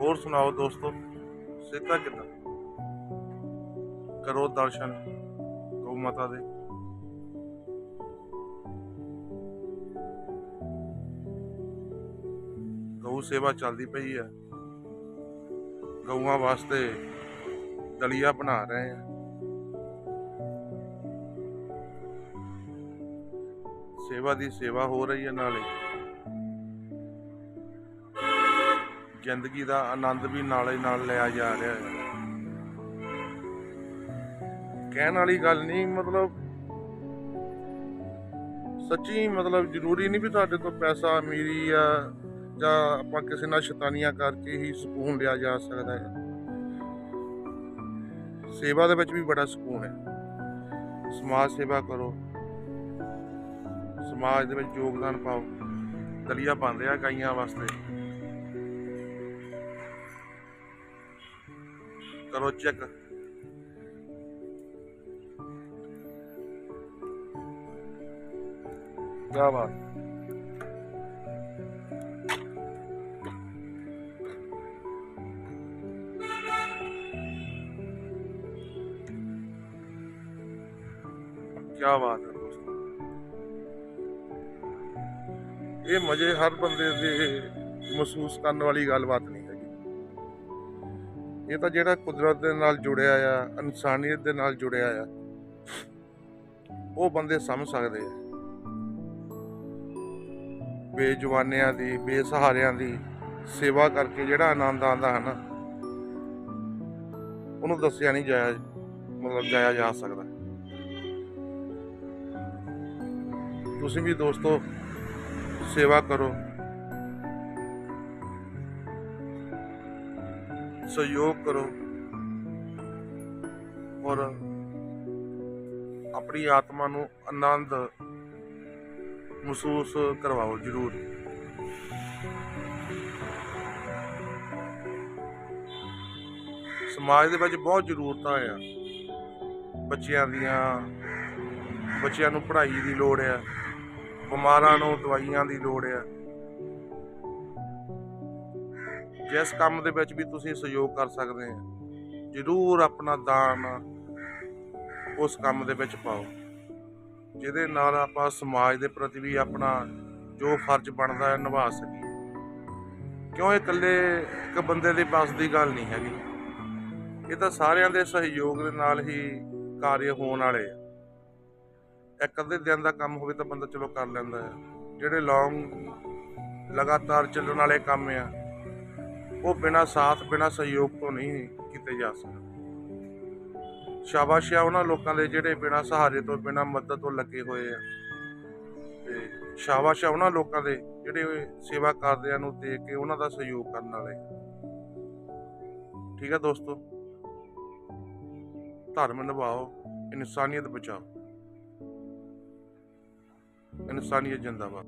ਹੋਰ ਸੁਣਾਓ ਦੋਸਤੋ? ਸਿੱਧਾ ਕਿੱਦਾਂ? ਕਰੋ ਦਰਸ਼ਨ ਗਊ ਮਾਤਾ ਦੇ। ਗਊ ਸੇਵਾ ਚੱਲਦੀ ਪਈ ਹੈ। ਗਊਆਂ ਵਾਸਤੇ ਦਲੀਆ ਬਣਾ ਰਹੇ ਆ ਸੇਵਾ ਦੀ ਸੇਵਾ ਹੋ ਰਹੀ ਹੈ ਨਾਲੇ। ਜ਼ਿੰਦਗੀ ਦਾ ਆਨੰਦ ਵੀ ਨਾਲੇ ਨਾਲ ਲਿਆ ਜਾ ਰਿਹਾ ਹੈ। ਕਹਿਣ ਵਾਲੀ ਗੱਲ ਨਹੀਂ, ਮਤਲਬ ਸੱਚੀ ਮਤਲਬ ਜ਼ਰੂਰੀ ਨਹੀਂ ਵੀ ਤੁਹਾਡੇ ਕੋਲ ਪੈਸਾ ਅਮੀਰੀ ਆ ਜਾਂ ਆਪਾਂ ਕਿਸੇ ਨਾਲ ਸ਼ੈਤਾਨੀਆਂ ਕਰਕੇ ਹੀ ਸਕੂਨ ਲਿਆ ਜਾ ਸਕਦਾ ਹੈ। ਸੇਵਾ ਦੇ ਵਿੱਚ ਵੀ ਬੜਾ ਸਕੂਨ ਹੈ। ਸਮਾਜ ਸੇਵਾ ਕਰੋ। ਸਮਾਜ ਦੇ ਵਿੱਚ ਯੋਗਦਾਨ ਪਾਓ। ਦਲੀਆ ਪਾਉਂਦੇ ਆ ਗਾਈਆਂ ਵਾਸਤੇ। ਕਰੋ ਚੈੱਕ। ਕਿਆ ਬਾਤ। ਕਿਆ ਬਾਤ ਹੈ ਇਹ ਮਜ਼ੇ ਹਰ ਬੰਦੇ ਦੇ ਮਹਿਸੂਸ ਕਰਨ ਵਾਲੀ ਗੱਲਬਾਤ ਨਹੀਂ ਇਹ ਤਾਂ ਜਿਹੜਾ ਕੁਦਰਤ ਦੇ ਨਾਲ ਜੁੜਿਆ ਆ, ਇਨਸਾਨੀਅਤ ਦੇ ਨਾਲ ਜੁੜਿਆ ਆ, ਉਹ ਬੰਦੇ ਸਮਝ ਸਕਦੇ ਆ। ਬੇਜਵਾਨਿਆਂ ਦੀ, ਬੇਸਹਾਰਿਆਂ ਦੀ ਸੇਵਾ ਕਰਕੇ ਜਿਹੜਾ ਆਨੰਦ ਆਉਂਦਾ ਹੈ ਨਾ, ਉਹਨੂੰ ਦੱਸਿਆ ਨਹੀਂ ਜਾਇਆ, ਮਤਲਬ ਜਾਇਆ ਜਾ ਸਕਦਾ। ਤੁਸੀਂ ਵੀ ਦੋਸਤੋ, ਸੇਵਾ ਕਰੋ। ਸਹਿਯੋਗ ਕਰੋ ਔਰ ਆਪਣੀ ਆਤਮਾ ਨੂੰ ਆਨੰਦ ਮਹਿਸੂਸ ਕਰਵਾਓ ਜਰੂਰ। ਸਮਾਜ ਦੇ ਵਿੱਚ ਬਹੁਤ ਜ਼ਰੂਰਤਾਂ ਆ। ਬੱਚਿਆਂ ਦੀਆਂ, ਬੱਚਿਆਂ ਨੂੰ ਪੜ੍ਹਾਈ ਦੀ ਲੋੜ ਆ, ਬਿਮਾਰਾਂ ਨੂੰ ਦਵਾਈਆਂ ਦੀ ਲੋੜ ਆ। ਜਿਸ ਕੰਮ ਦੇ ਵਿੱਚ ਵੀ ਤੁਸੀਂ ਸਹਿਯੋਗ ਕਰ ਸਕਦੇ ਆ, ਜ਼ਰੂਰ ਆਪਣਾ ਦਾਨ ਉਸ ਕੰਮ ਦੇ ਵਿੱਚ ਪਾਓ, ਜਿਹਦੇ ਨਾਲ ਆਪਾਂ ਸਮਾਜ ਦੇ ਪ੍ਰਤੀ ਵੀ ਆਪਣਾ ਜੋ ਫਰਜ਼ ਬਣਦਾ ਹੈ ਨਿਭਾ ਸਕੀਏ। ਕਿਉਂ ਇਹ ਇਕੱਲੇ ਇੱਕ ਬੰਦੇ ਦੇ ਬਸ ਦੀ ਗੱਲ ਨਹੀਂ ਹੈਗੀ? ਇਹ ਤਾਂ ਸਾਰਿਆਂ ਦੇ ਸਹਿਯੋਗ ਦੇ ਨਾਲ ਹੀ ਕਾਰਜ ਹੋਣ ਵਾਲੇ ਆ। ਇੱਕ ਅੱਧੇ ਦਿਨ ਦਾ ਕੰਮ ਹੋਵੇ ਤਾਂ ਬੰਦਾ ਚਲੋ ਕਰ ਲੈਂਦਾ ਹੈ ਜਿਹੜੇ ਲੌਂਗ ਲਗਾਤਾਰ ਚੱਲਣ ਵਾਲੇ ਕੰਮ ਆ ਉਹ ਬਿਨਾਂ ਸਾਥ, ਬਿਨਾਂ ਸਹਿਯੋਗ ਤੋਂ ਨਹੀਂ ਕੀਤੇ ਜਾ ਸਕਦੇ। ਸ਼ਾਬਾਸ਼ ਆ ਉਹਨਾਂ ਲੋਕਾਂ ਦੇ ਜਿਹੜੇ ਬਿਨਾਂ ਸਹਾਰੇ ਤੋਂ, ਬਿਨਾਂ ਮਦਦ ਤੋਂ ਲੱਗੇ ਹੋਏ ਆ। ਤੇ ਸ਼ਾਬਾਸ਼ ਆ ਉਹਨਾਂ ਲੋਕਾਂ ਦੇ ਜਿਹੜੇ ਸੇਵਾ ਕਰਦਿਆਂ ਨੂੰ ਦੇਖ ਕੇ ਉਹਨਾਂ ਦਾ ਸਹਿਯੋਗ ਕਰਨ ਵਾਲੇ। ਠੀਕ ਹੈ ਦੋਸਤੋ? ਧਰਮ ਨਿਭਾਓ, ਇਨਸਾਨੀਅਤ ਬਚਾਓ। ਇਨਸਾਨੀਅਤ ਜਿੰਦਾਬਾਦ।